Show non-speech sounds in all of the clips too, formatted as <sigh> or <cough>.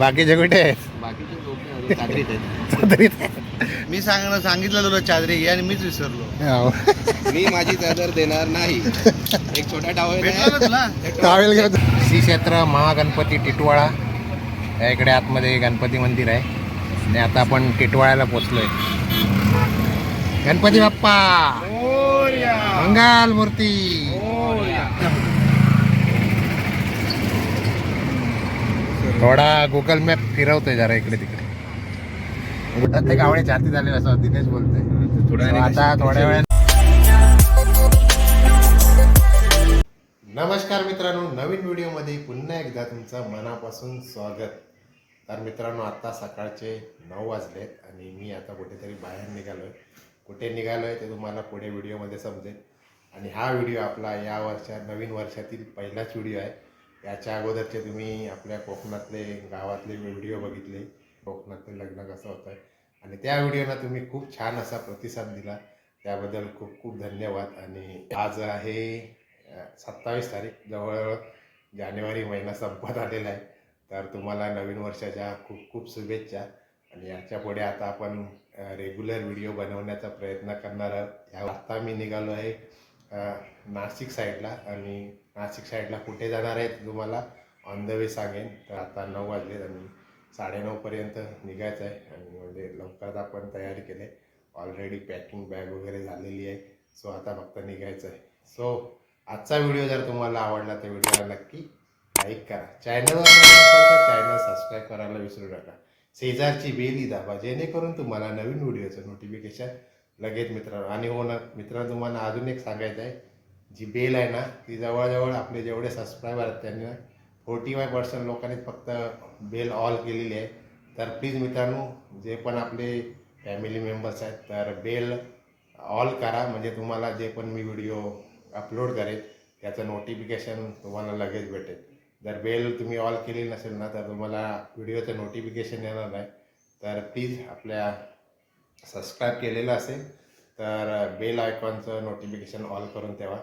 बाकीचे कुठे आहेत? बाकीचे लोक चादरीत आहेत. चादरीत मी सांगणं सांगितलं तुला चादरी घे आणि मीच विसरलो. हो. मी माझी चादर देणार नाही. एक छोटा टावर भेटला ना तुला? टॉवेल श्री क्षेत्र महागणपती टिटवाळा. या इकडे आतमध्ये गणपती मंदिर आहे. आणि आता आपण टिटवाळ्याला पोचलोय. गणपती बाप्पा! मंगल मूर्ती! थोडा गुगल मॅप फिरवतोय जरा इकडे तिकडे. कुठं ते गावडे छाती झाले असं दिनेश बोलतोय. आता थोड्या वेळात नमस्कार मित्रांनो नवीन व्हिडिओमध्ये पुन्हा एकदा तुमचं मनापासून स्वागत. तर मित्रांनो आता सकाळचे नऊ वाजलेत आणि मी आता कुठेतरी बाहेर निघालोय. कुठे निघालोय ते तुम्हाला पुढे व्हिडिओमध्ये समजेल. आणि हा व्हिडिओ आपला या वर्षा नवीन वर्षातील पहिलाच व्हिडिओ आहे. याच्या अगोदरचे तुम्ही आपल्या कोकणातले गावातले व्हिडिओ बघितले. कोकणातले लग्न कसं होतं आहे आणि त्या व्हिडिओला तुम्ही खूप छान असा प्रतिसाद दिला. त्याबद्दल खूप खूप धन्यवाद. आणि आज आहे सत्तावीस तारीख. जवळजवळ जानेवारी महिना संपत आलेला आहे. तर तुम्हाला नवीन वर्षाच्या खूप खूप शुभेच्छा. आणि याच्यापुढे आता आपण रेग्युलर व्हिडिओ बनवण्याचा प्रयत्न करणार आहोत. ह्या आत्ता मी निघालो आहे नाशिक साईडला आणि नाशिक साईडला कुठे जाणार आहे तुम्हाला ऑन द वे सांगेन. तर आता नऊ वाजले आणि साडेनऊपर्यंत निघायचं आहे आणि म्हणजे लवकरच आपण तयारी केली ऑलरेडी पॅकिंग बॅग वगैरे झालेली आहे. सो आता फक्त निघायचं आहे. सो आजचा व्हिडिओ जर तुम्हाला आवडला तर व्हिडिओला नक्की लाईक करा. चॅनलवर तर चॅनल सबस्क्राईब करायला विसरू नका. शेजारची बेली दाबा जेणेकरून तुम्हाला नवीन व्हिडिओचं नोटिफिकेशन लगेच मित्रांनो. आणि हो ना मित्रांनो तुम्हाला अजून एक सांगायचं आहे. जी बेल आहे ना ती जवळजवळ आपले जेवढे सबस्क्रायबर आहेत त्यांनी फोर्टी फाय पर्सेंट लोकांनी फक्त बेल ऑल केलेली आहे. तर प्लीज मित्रांनो जे पण आपले फॅमिली मेंबर्स आहेत तर बेल ऑल करा. म्हणजे तुम्हाला जे पण मी व्हिडिओ अपलोड करेल त्याचं नोटिफिकेशन तुम्हाला लगेच भेटेल. जर बेल तुम्ही ऑल केली नसेल ना तर तुम्हाला व्हिडिओचं नोटिफिकेशन येणार नाही. तर प्लीज आपल्या सबस्क्राईब केलेलं असेल तर बेल आयकॉनचं नोटिफिकेशन ऑल करून ठेवा.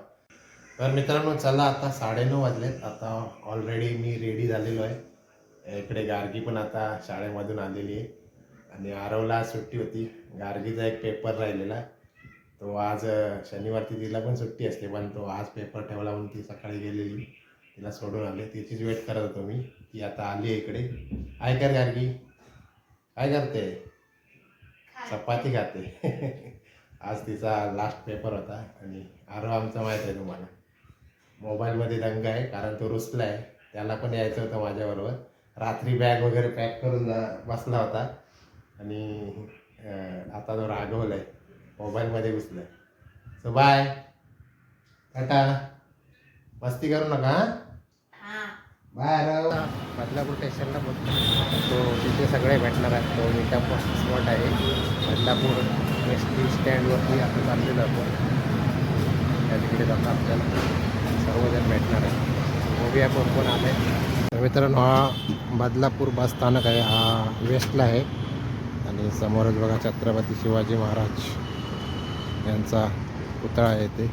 तर मित्रांनो चला आता साडेनऊ वाजलेत. आता ऑलरेडी मी रेडी झालेलो आहे. इकडे गार्गी पण आता शाळेमधून आलेली आहे. आणि आरवला सुट्टी होती. गार्गीचा एक पेपर राहिलेला तो आज शनिवारती तिला पण सुट्टी असते पण तो आज पेपर ठेवला म्हणून ती सकाळी गेलेली. तिला सोडून आले. तिचीच वेट करत होतो मी. ती आता आली आहे इकडे. काय कर गार्गी. काय करते? चपाती खाते. आज तिचा लास्ट पेपर होता आणि आरो आमचा माहीत आहे तुम्हाला. मोबाईलमध्ये दंग आहे कारण तो रुसला आहे. त्याला पण यायचं होतं माझ्याबरोबर. रात्री बॅग वगैरे पॅक करून जा- बसला होता. आणि आता तो रागवला आहे मोबाईलमध्ये घुसला आहे सो बाय टाटा मस्ती करू नका हां? बदलापूर स्टेशनला पोहोचलो तो तिथे सगळे भेटणार आहेत. तो मीटअप स्पॉट आहे. बदलापूर एस टी स्टँडवरती आपण चाललेलो आपण त्या तिकडे जाता आपल्याला सर्वजण भेटणार आहे बघूया कोण कोण आले तर मित्रांनो हा बदलापूर बस स्थानक आहे. हा वेस्टला आहे. आणि समोरच बघा छत्रपती शिवाजी महाराज यांचा पुतळा आहे ते.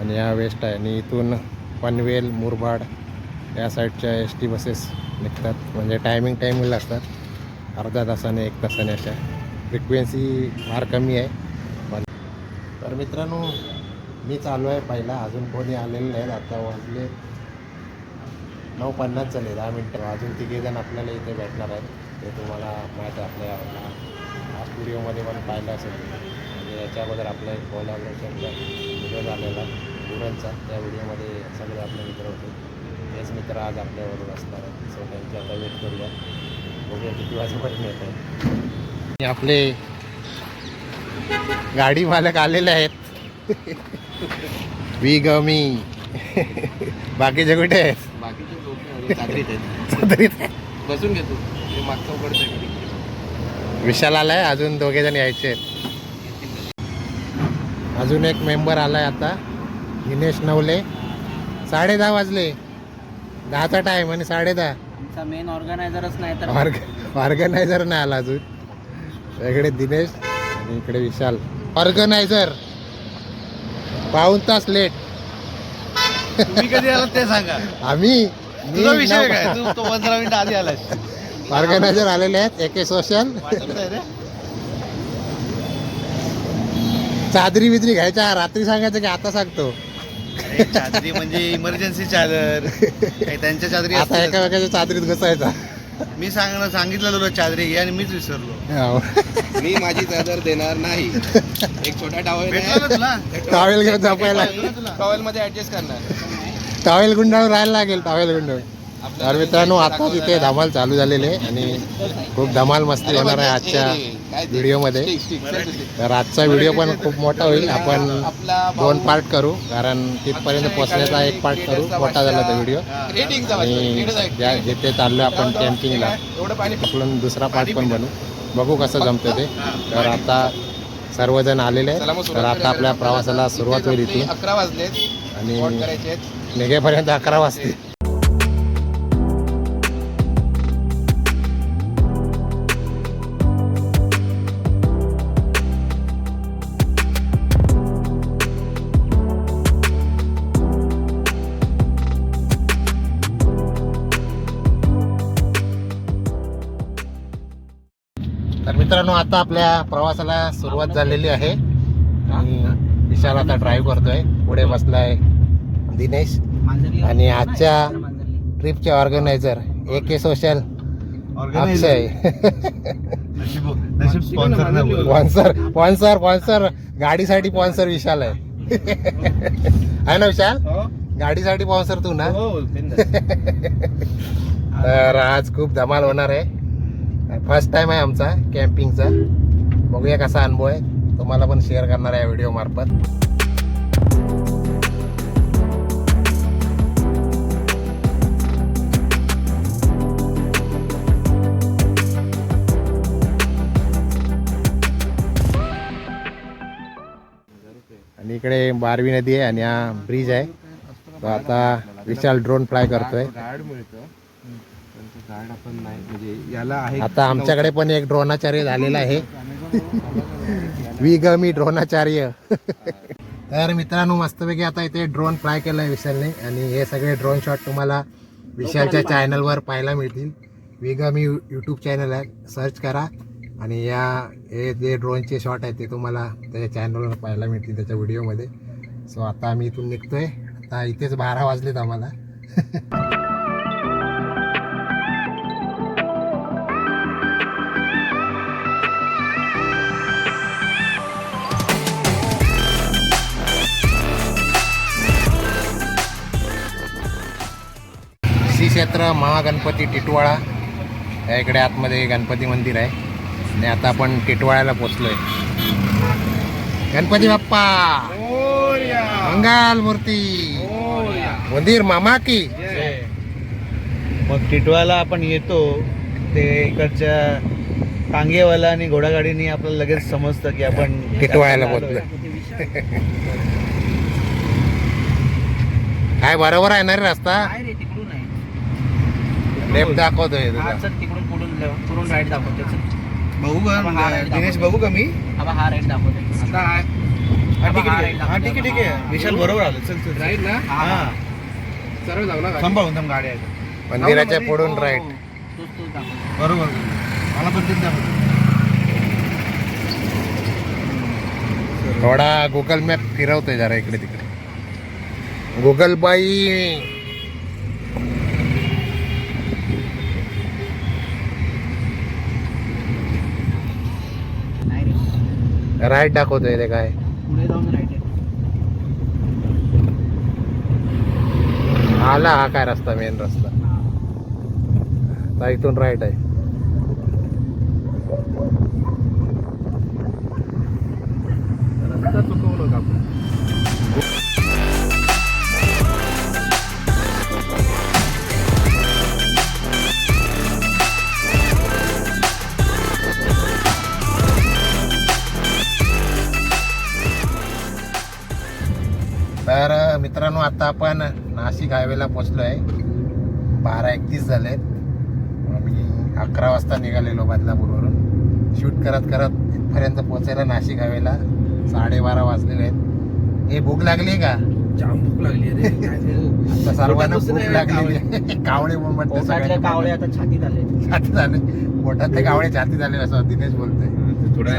आणि हा वेस्ट आहे. आणि इथून पनवेल मुरबाड या साईडच्या एस टी बसेस निघतात. म्हणजे टायमिंग टायमिंगला असतात. अर्ध्या तासाने एक तासाने अशा फ्रिक्वेन्सी फार कमी आहे. पण तर मित्रांनो मी चालू आहे पहिला. अजून कोणी आलेलं नाहीत. आता वाजले नऊ पन्नास झाले दहा मिनटं. अजून तिघेजण आपल्याला इथे भेटणार आहेत. ते तुम्हाला माहीत आहे आपल्या स्टुडिओमध्ये पण पाहिलं असेल. म्हणजे याच्या अगोदर आपला एक कोलॅबरेशनचा व्हिडिओ झालेला पुरणचा त्या व्हिडिओमध्ये सगळे आपले मित्र होते. तेच मित्र आज आपल्याबरोबर असणार आहेत. सो त्यांची आता वेट करूया. बघूया किती वाजेपर्यंत येत आहे. आपले गाडी मालक आलेले आहेत. <laughs> वी ग मी. <laughs> बाकीचे कुठे आहेत? बाकीचे लोक चादरीत आहेत. चादरीत. बसून घेतो ते. मागचं विशाल आलाय. अजून दोघे जण यायचे आहेत. अजून एक मेंबर आलाय आता. दिनेश नवले. साडे दहा वाजले. दहाचा टाइम आणि साडे दहा आमचा मेन ऑर्गनायझरच नाही तर ऑर्ग ऑर्गनायझर नाही आला अजून. इकडे दिनेश आणि इकडे विशाल. ऑर्गनायझर पाऊन तास लेट तुम्ही कधी आलात ते सांगा. आम्ही तुझा मी विषय नऊ- काय? तू तो पंधरा मिनिटं आधी आलास ऑर्गनायझर आलेले आहेत. एके सोशल. चादरी बिदरी घ्यायच्या. रात्री सांगायचं की आता सांगतो. अरे, चादरी म्हणजे इमर्जन्सी चादर. काही त्यांच्या चादरी आता. एका एकाच्या चादरीत घुसायचा. मी सांगणं सांगितलं तुला चादरी घे आणि मीच विसरलो. हो. मी माझी चादर देणार नाही. एक छोटा टॉवेल भेटला ना तुला? टॉवेल घेऊन झोपायला. टॉवेल मध्ये ऍडजस्ट करणार. टॉवेल गुंडाळून राहायला लागेल टॉवेल गुंडाळून. तर मित्रांनो आता तिथे धमाल चालू झालेली आहे आणि खूप धमाल मस्ती होणार आहे आजच्या व्हिडिओमध्ये. तर आजचा व्हिडिओ पण खूप मोठा होईल. आपण दोन पार्ट करू कारण तिथपर्यंत पोहोचण्याचा एक पार्ट करू. मोठा झाला तो व्हिडिओ. आणि ज्या जिथे चाललो आपण कॅम्पिंगला आपण दुसरा पार्ट पण बनवू बघू कसं जमतं ते. तर आता सर्वजण आलेले आहेत. तर आता आपल्या प्रवासाला सुरुवात होईल इथून. अकरा स्पॉट आणि. निघेपर्यंत अकरा वाजतील. मित्रांनो आता आपल्या प्रवासाला सुरुवात झालेली आहे. आणि विशाल आता ड्राईव्ह करतोय. पुढे बसलाय दिनेश. आणि आजच्या ट्रिपचे organiser A K social Akshay. नशीब स्पॉन्सर. स्पॉन्सर स्पॉन्सर गाडीसाठी स्पॉन्सर विशाल आहे. आहे ना विशाल? हो? गाडीसाठी स्पॉन्सर तू ना? हो. <laughs> तर आज खूप धमाल होणार आहे. फर्स्ट टाइम आहे आमचा कॅम्पिंगचा बघूया कसा अनुभव आहे. तुम्हाला पण शेअर करणार आहे व्हिडिओ मार्फत. आणि इकडे बारवी नदी आहे आणि हा ब्रिज आहे. तो आता विशाल ड्रोन फ्लाय करतोय. कार्ड आपण नाही म्हणजे याला आहे आता आमच्याकडे पण एक द्रोणाचार्य झालेला आहे. <laughs> विगमी द्रोणाचार्य. <laughs> तर मित्रांनो मस्तपैकी आता इथे ड्रोन फ्लाय आहे विशालने आणि हे सगळे ड्रोन शॉट तुम्हाला विशालच्या चॅनलवर पाहायला मिळतील. विगमी यूट्यूब चॅनल आहे सर्च करा आणि या हे जे ड्रोनचे शॉट आहेत ते तुम्हाला त्याच्या चॅनलवर पाहायला मिळतील त्याच्या व्हिडिओमध्ये सो आता आम्ही इथून निघतोय. आता इथेच बारा वाजलेत आम्हाला. <laughs> क्षेत्र महागणपती टिटवाळा. या इकडे आतमध्ये गणपती मंदिर आहे. आणि आता आपण टिटवाळ्याला पोचलोय. गणपती बाप्पा! मंगल मूर्ती! मंदिर मामा की! मग टिटवाला आपण येतो. ते इकडच्या टांगेवाला आणि घोडागाडीने आपल्याला लगेच समजतं की आपण टिटवाळ्याला. पोचलोय. <laughs> काय बरोबर आहे ना रे रस्ता काय रे तिकडून आहे लेफ्ट दाखवतोय हा, तुझा चल तिकडून पुढून पुढून राईट दाखवते चल. बघू का right दिनेश दाखवतो. बघू का मी? हा हा राईट दाखवते आता हा, ठीक हा, आहे right हा ठीक आहे ठीक आहे. विशाल बरोबर आलं. चल चल राईट ना? हा, हा. हा. सर्व जाऊ ना सांभाळून थांब गाडी आहे. मंदिराच्या पुढून हो, राईट. तूच तूच दाखव. बरोबर मला पण तेच दाखवतो थोडा गुगल मॅप फिरवतोय जरा इकडे तिकडे. गुगल बाई. राईट दाखवतोय ते काय. आला हा काय रस्ता मेन रस्ता. इथून राईट आहे. रस्ता चुकवलं का आपण नाशिक हायवेला पोचलो आहे बारा एकतीस झालेत. आम्ही अकरा वाजता निघालेलो बदलापूरवरून. शूट करत करत इथपर्यंत पोचायला नाशिक हायवेला साडेबारा वाजलेले आहेत. हे भूक लागली का? जाम भूक लागली? <laughs> आता सर्वांना भूक लागली <laughs> कावळे म्हणतात कावळे आता छातीत आले छाती झाले पोटातले कावळे छाती झाले असं दिनेश बोलतोय.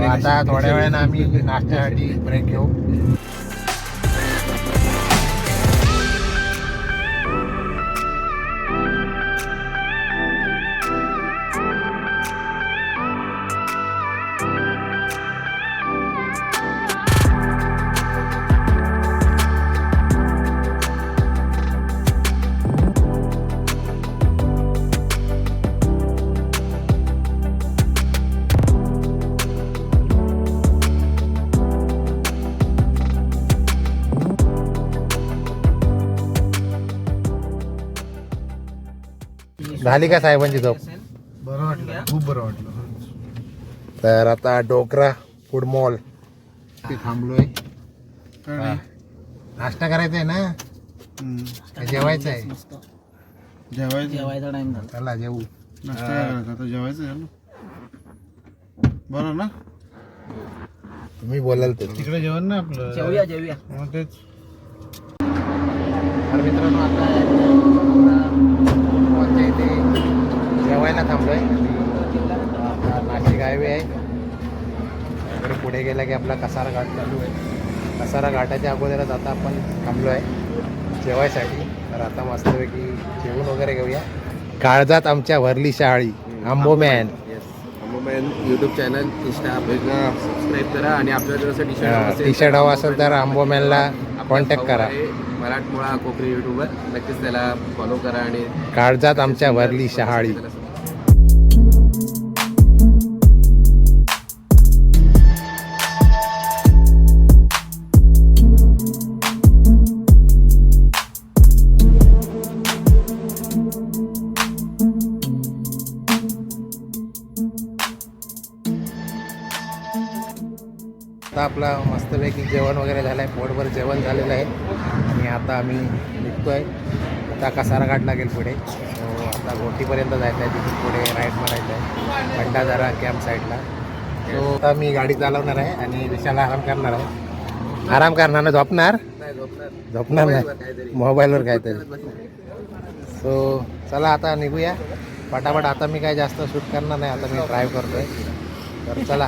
आता थोड्या वेळानं आम्ही नाश्त्यासाठी ब्रेक घेऊ. झाली का साहेबांची झोप? बरं वाटलं. खूप बरं वाटलं. तर आता डोकरा फूड मॉल ते थांबलोय. हा. नाश्ता करायचा आहे ना का जेवायचं आहे जेवायचं? जेवायचा टाइम झाला. चला जेवू नाश्ता करायचा. आता जेवायचं आहे ना बरं ना? तुम्ही बोलाल ते. तिकडे जेवण ना आपलं? जेवूया जेवूया. मग तेच. तर मित्रांनो आता मॉलच्या इथे जेवायला थांबलोय. आता नाशिक हायवे आहे. इकडे पुढे गेला की आपला कसारा घाट चालू आहे. कसारा घाटाच्या अगोदरच आता आपण थांबलो आहे जेवायसाठी. तर आता मस्तपैकी जेवून वगैरे घेऊया. काळजात आमच्या भरली शाळी आंबोमॅन युट्यूब चॅनल इंस्टा सबस्क्राईब करा आणि आपल्याला जर टी शर्ट टी शर्ट हवा असेल तर आंबोमॅनला कॉन्टॅक्ट करा. मराठमोळा कोकणी युट्यूबर नक्कीच त्याला फॉलो करा आणि काळजात आमच्या भरली शहाळी. आता आपला मस्तपैकी जेवण वगैरे झालं आहे पोटभर जेवण झालेलं आहे. आणि आता आम्ही निघतोय. आता कसारा घाट लागेल पुढे. आता घोटीपर्यंत जायचं आहे तिथून पुढे राईड मारायचं आहे भंडारा कॅम्प साईडला सो आता मी गाडी चालवणार आहे आणि विशाला आराम करणार आहे. आराम करणार ना झोपणार? झोपणार. नाही. मोबाईलवर काहीतरी. सो चला आता निघूया. पटापट आता मी काय जास्त शूट करणार नाही आता मी ड्राईव्ह करतोय. तर चला.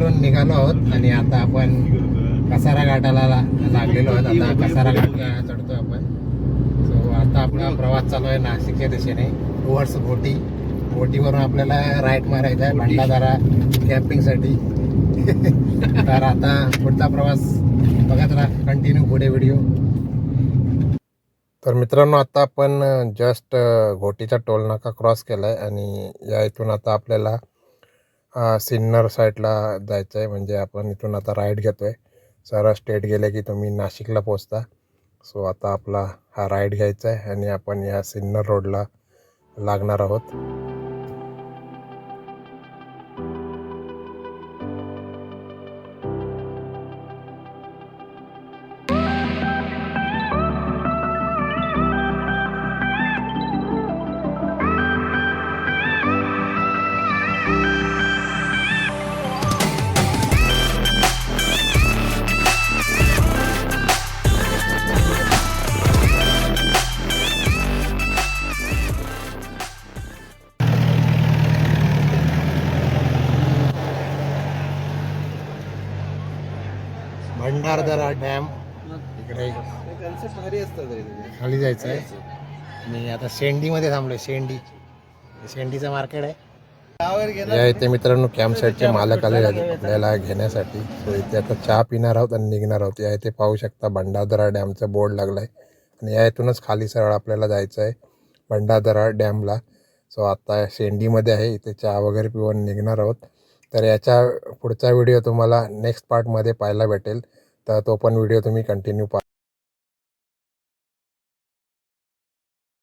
करून निघालो आहोत आणि आता आपण कसारा घाटाला लागलेलो आहोत. आता कसारा घाट चढतोय आपण. सो आता आपला प्रवास चालू आहे नाशिकच्या दिशेने. टुवर्ड्स घोटी घोटीवरून आपल्याला राईट मारायचा आहे. भंडारा कॅम्पिंगसाठी <laughs> तर आता पुढचा प्रवास बघत राहा. कंटिन्यू पुढे व्हिडिओ तर मित्रांनो आता आपण जस्ट घोटीचा टोल नाका क्रॉस केला आहे आणि या इथून आता आपल्याला सिन्नर साईडला जायचं आहे म्हणजे आपण इथून आता राईड घेतो आहे सरळ स्टेट गेले की तुम्ही नाशिकला पोचता सो आता आपला हा राईड घ्यायचा आहे आणि आपण या सिन्नर रोडला लागणार आहोत. भंडारदरा डॅम इकडे. खाली जायचं आहे आणि आता शेंडीमध्ये थांबलोय शेंडी. शेंडीचं मार्केट आहे. या इथे मित्रांनो कॅम्प साईडचे मालक आहेत आपल्याला घेण्यासाठी. सो इथे आता चहा पिणार आहोत आणि निघणार आहोत. या इथे पाहू शकता भंडारदरा डॅमचा बोर्ड लागलाय. आणि या इथूनच खाली सरळ आपल्याला जायचं आहे भंडारदरा डॅमला. सो आता शेंडीमध्ये आहे. इथे चहा वगैरे पिऊन निघणार आहोत. तर याच्या पुढचा व्हिडिओ तुम्हाला नेक्स्ट पार्टमध्ये पाहायला भेटेल. तर तो पण व्हिडिओ तुम्ही कंटिन्यू पहा.